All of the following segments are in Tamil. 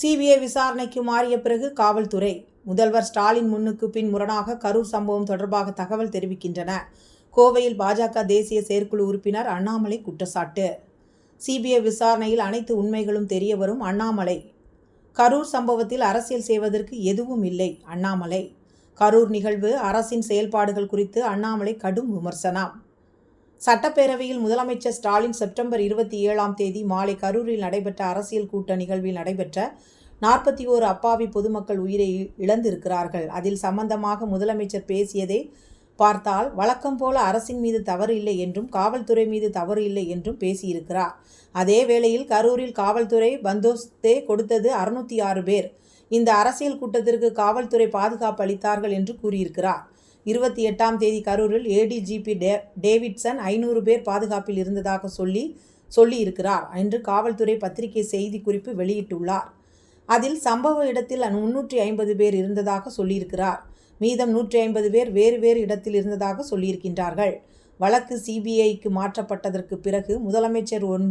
சிபிஐ விசாரணைக்கு மாறிய பிறகு காவல்துறை முதல்வர் ஸ்டாலின் முன்னுக்கு பின் முரணாக கரூர் சம்பவம் தொடர்பாக தகவல் தெரிவிக்கின்றன. கோவையில் பாஜக தேசிய செயற்குழு உறுப்பினர் அண்ணாமலை குற்றச்சாட்டு. சிபிஐ விசாரணையில் அனைத்து உண்மைகளும் தெரிய வரும் அண்ணாமலை. கரூர் சம்பவத்தில் அரசியல் செய்வதற்கு எதுவும் இல்லை அண்ணாமலை. கரூர் நிகழ்வு அரசின் செயல்பாடுகள் குறித்து அண்ணாமலை கடும் விமர்சனம். சட்டப்பேரவையில் முதலமைச்சர் ஸ்டாலின் செப்டம்பர் இருபத்தி ஏழாம் தேதி மாலை கரூரில் நடைபெற்ற அரசியல் கூட்ட நிகழ்வில் நடைபெற்ற நாற்பத்தி ஓரு அப்பாவி பொதுமக்கள் உயிரை இழந்திருக்கிறார்கள். அதில் சம்பந்தமாக முதலமைச்சர் பேசியதை பார்த்தால் வழக்கம் போல அரசின் மீது தவறு இல்லை என்றும் காவல்துறை மீது தவறு இல்லை என்றும் பேசியிருக்கிறார். அதே வேளையில் கரூரில் காவல்துறை பந்தோஸ்தே கொடுத்தது அறுநூத்தி ஆறு பேர். இந்த அரசியல் கூட்டத்திற்கு காவல்துறை பாதுகாப்பு அளித்தார்கள் என்று கூறியிருக்கிறார். இருபத்தி எட்டாம் தேதி கரூரில் ஏடிஜிபி டே டேவிட்சன் ஐநூறு பேர் பாதுகாப்பில் இருந்ததாக சொல்லி சொல்லியிருக்கிறார் என்று காவல்துறை பத்திரிகை செய்தி குறிப்பு வெளியிட்டுள்ளார். அதில் சம்பவ இடத்தில் முன்னூற்றி ஐம்பது பேர் இருந்ததாக சொல்லியிருக்கிறார். மீதம் நூற்றி ஐம்பது பேர் வேறு வேறு இடத்தில் இருந்ததாக சொல்லியிருக்கின்றார்கள். வழக்கு சிபிஐக்கு மாற்றப்பட்டதற்கு பிறகு முதலமைச்சர் ஒன்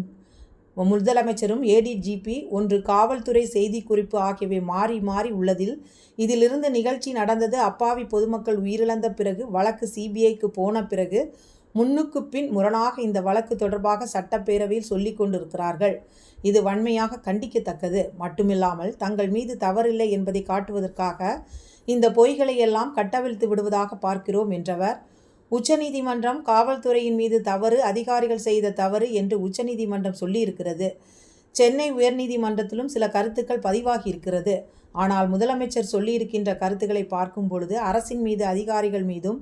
முதலமைச்சரும் ஏடிஜிபி ஒன்று காவல்துறை செய்திக்குறிப்பு ஆகியவை மாறி மாறி உள்ளதில் இதிலிருந்து நிகழ்ச்சி நடந்தது. அப்பாவி பொதுமக்கள் உயிரிழந்த பிறகு வழக்கு சிபிஐக்கு போன பிறகு முன்னுக்கு பின் முரணாக இந்த வழக்கு தொடர்பாக சட்டப்பேரவையில் சொல்லிக் கொண்டிருக்கிறார்கள். இது வன்மையாக கண்டிக்கத்தக்கது. மட்டுமில்லாமல் தங்கள் மீது தவறில்லை என்பதை காட்டுவதற்காக இந்த பொய்களை எல்லாம் கட்டவிழ்த்து விடுவதாக பார்க்கிறோம் என்றவர் உச்சநீதிமன்றம் காவல்துறையின் மீது தவறு அதிகாரிகள் செய்த தவறு என்று உச்சநீதிமன்றம் சொல்லியிருக்கிறது. சென்னை உயர்நீதிமன்றத்திலும் சில கருத்துக்கள் பதிவாகி இருக்கிறது ஆனால் முதலமைச்சர் சொல்லியிருக்கின்ற கருத்துக்களை பார்க்கும் பொழுது அரசின் மீது அதிகாரிகள் மீதும்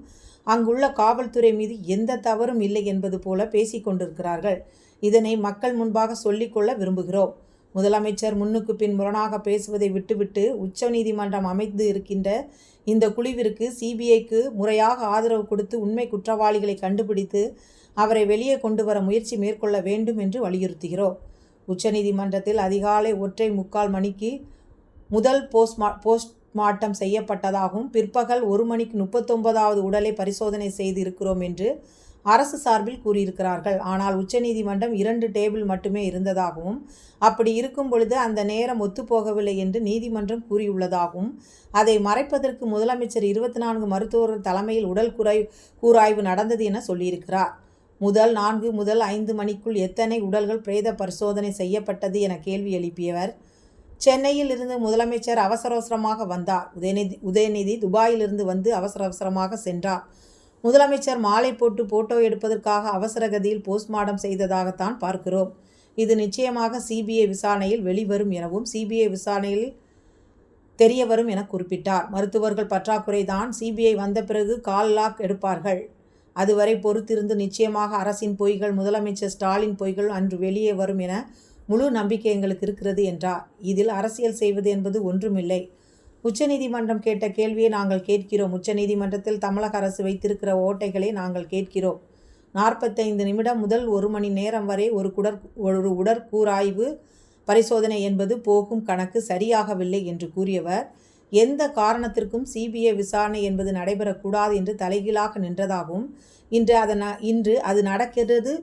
அங்குள்ள காவல்துறை மீது எந்த தவறும் இல்லை என்பது போல பேசிக் கொண்டிருக்கிறார்கள் இதனை மக்கள் முன்பாக சொல்லிக்கொள்ள விரும்புகிறோம். முதலமைச்சர் முன்னுக்கு பின் முரணாக பேசுவதை விட்டுவிட்டு உச்சநீதிமன்றம் அமைந்து இருக்கின்ற இந்த குழுவிற்கு சிபிஐக்கு முறையாக ஆதரவு கொடுத்து உண்மை குற்றவாளிகளை கண்டுபிடித்து அவரை வெளியே கொண்டு வர முயற்சி மேற்கொள்ள வேண்டும் என்று வலியுறுத்துகிறோம். உச்சநீதிமன்றத்தில் அதிகாலை ஒற்றை முக்கால் மணிக்கு முதல் போஸ்ட்மா போஸ்ட்மார்ட்டம் செய்யப்பட்டதாகவும் பிற்பகல் ஒரு மணிக்கு முப்பத்தொன்பதாவது உடலை பரிசோதனை செய்து இருக்கிறோம் என்று அரசு சார்பில் கூறியிருக்கிறார்கள். ஆனால் உச்சநீதிமன்றம் இரண்டு டேபிள் மட்டுமே இருந்ததாகவும் அப்படி இருக்கும் பொழுது அந்த நேரம் ஒத்துப்போகவில்லை என்று நீதிமன்றம் கூறியுள்ளதாகவும் அதை மறைப்பதற்கு முதலமைச்சர் இருபத்தி நான்கு மருத்துவர்கள் தலைமையில் உடல் குறை கூராய்வு நடந்தது என சொல்லியிருக்கிறார். முதல் நான்கு முதல் ஐந்து மணிக்குள் எத்தனை உடல்கள் பிரேத பரிசோதனை செய்யப்பட்டது என கேள்வி எழுப்பியவர். சென்னையில் இருந்து முதலமைச்சர் அவசர அவசரமாக வந்தார். உதயநிதி உதயநிதி துபாயிலிருந்து வந்து அவசர அவசரமாக சென்றார். முதலமைச்சர் மாலை போட்டு போட்டோ எடுப்பதற்காக அவசர கதியில் போஸ்ட்மார்டம் செய்ததாகத்தான் பார்க்கிறோம். இது நிச்சயமாக சிபிஐ விசாரணையில் வெளிவரும் எனவும் சிபிஐ விசாரணையில் தெரிய வரும் என குறிப்பிட்டார். மருத்துவர்கள் பற்றாக்குறை தான் சிபிஐ வந்த பிறகு கால் லாக் எடுப்பார்கள். அதுவரை பொறுத்திருந்து நிச்சயமாக அரசின் பொய்கள் முதலமைச்சர் ஸ்டாலின் பொய்கள் அன்று வெளியே வரும் என முழு நம்பிக்கை எங்களுக்கு இருக்கிறது என்றார். இதில் அரசியல் செய்வது என்பது ஒன்றுமில்லை. உச்சநீதிமன்றம் கேட்ட கேள்வியை நாங்கள் கேட்கிறோம். உச்சநீதிமன்றத்தில் தமிழக அரசு வைத்திருக்கிற ஓட்டைகளை நாங்கள் கேட்கிறோம். நாற்பத்தைந்து நிமிடம் முதல் ஒரு மணி நேரம் வரை ஒரு குடற் ஒரு உடற்கூராய்வு பரிசோதனை என்பது போகும் கணக்கு சரியாகவில்லை என்று கூறியவர். எந்த காரணத்திற்கும் சிபிஐ விசாரணை என்பது நடைபெறக்கூடாது என்று தலைகீழாக நின்றதாகவும் இன்று அதன் இன்று அது நடக்கிறது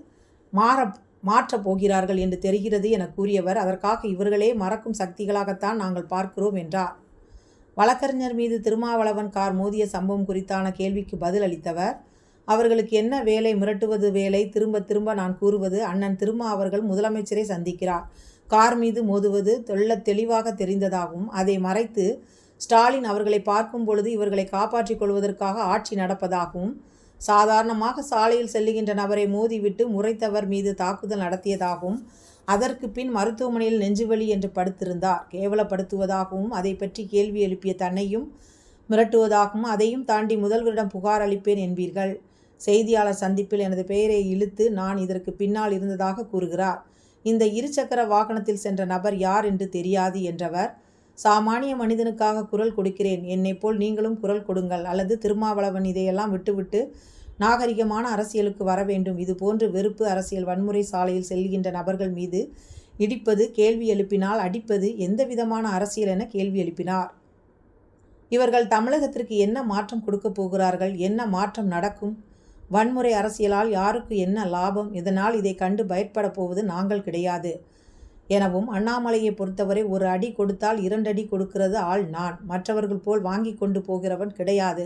மாற மாற்றப் போகிறார்கள் என்று தெரிகிறது என கூறியவர். அதற்காக இவர்களே மறக்கும் சக்திகளாகத்தான் நாங்கள் பார்க்கிறோம் என்றார். வழக்கறிஞர் மீது திருமாவளவன் கார் மோதிய சம்பவம் குறித்தான கேள்விக்கு பதில் அளித்தவர். அவர்களுக்கு என்ன வேலை மிரட்டுவது வேலை? திரும்ப திரும்ப நான் கூறுவது அண்ணன் திருமா அவர்கள் முதலமைச்சரை சந்திக்கிறார். கார் மீது மோதுவது தெள்ள தெளிவாக தெரிந்ததாகவும் அதை மறைத்து ஸ்டாலின் அவர்களை பார்க்கும் பொழுது இவர்களை காப்பாற்றிக் கொள்வதற்காக ஆட்சி நடப்பதாகவும் சாதாரணமாக சாலையில் செல்லுகின்ற நபரை மோதிவிட்டு முறைத்தவர் மீது தாக்குதல் நடத்தியதாகவும் அதற்கு பின் மருத்துவமனையில் நெஞ்சுவலி என்று படுத்திருந்தார். கேவலப்படுத்துவதாகவும் அதை பற்றி கேள்வி எழுப்பிய தன்னையும் மிரட்டுவதாகவும் அதையும் தாண்டி முதல்வரிடம் புகார் அளிப்பேன் என்பீர்கள். செய்தியாளர் சந்திப்பில் எனது பெயரை இழுத்து நான் இதற்கு பின்னால் இருந்ததாக கூறுகிறார். இந்த இருசக்கர வாகனத்தில் சென்ற நபர் யார் என்று தெரியாது என்றவர் சாமானிய மனிதனுக்காக குரல் கொடுக்கிறேன். என்னை போல் நீங்களும் குரல் கொடுங்கள். அல்லது திருமாவளவன் இதையெல்லாம் விட்டுவிட்டு நாகரிகமான அரசியலுக்கு வர வேண்டும். இது போன்று வெறுப்பு அரசியல் வன்முறை சாலையில் செல்கின்ற நபர்கள் மீது இடிப்பது கேள்வி எழுப்பினால் அடிப்பது எந்த விதமான அரசியல் என கேள்வி எழுப்பினார். இவர்கள் தமிழகத்திற்கு என்ன மாற்றம் கொடுக்கப் போகிறார்கள்? என்ன மாற்றம் நடக்கும்? வன்முறை அரசியலால் யாருக்கு என்ன லாபம்? இதனால் இதை கண்டு பயப்பட போவது நாங்கள் கிடையாது. எனவும் அண்ணாமலையை பொறுத்தவரை ஒரு அடி கொடுத்தால் இரண்டடி கொடுக்கிறது ஆள் நான். மற்றவர்கள் போல் வாங்கி கொண்டு போகிறவன் கிடையாது.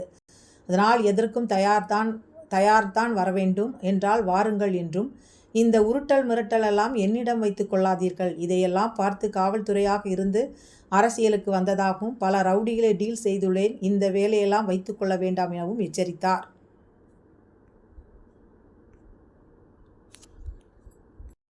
அதனால் எதற்கும் தயார்தான் தயார்தான் வரவேண்டும் என்றால் வாருங்கள் என்றும் இந்த உருட்டல் மிரட்டலெல்லாம் என்னிடம் வைத்து கொள்ளாதீர்கள். இதையெல்லாம் பார்த்து காவல்துறையாக இருந்து அரசியலுக்கு வந்ததாகவும் பல ரவுடிகளை டீல் செய்துள்ளேன். இந்த வேலையெல்லாம் வைத்துக்கொள்ள வேண்டாம் எனவும் எச்சரித்தார்.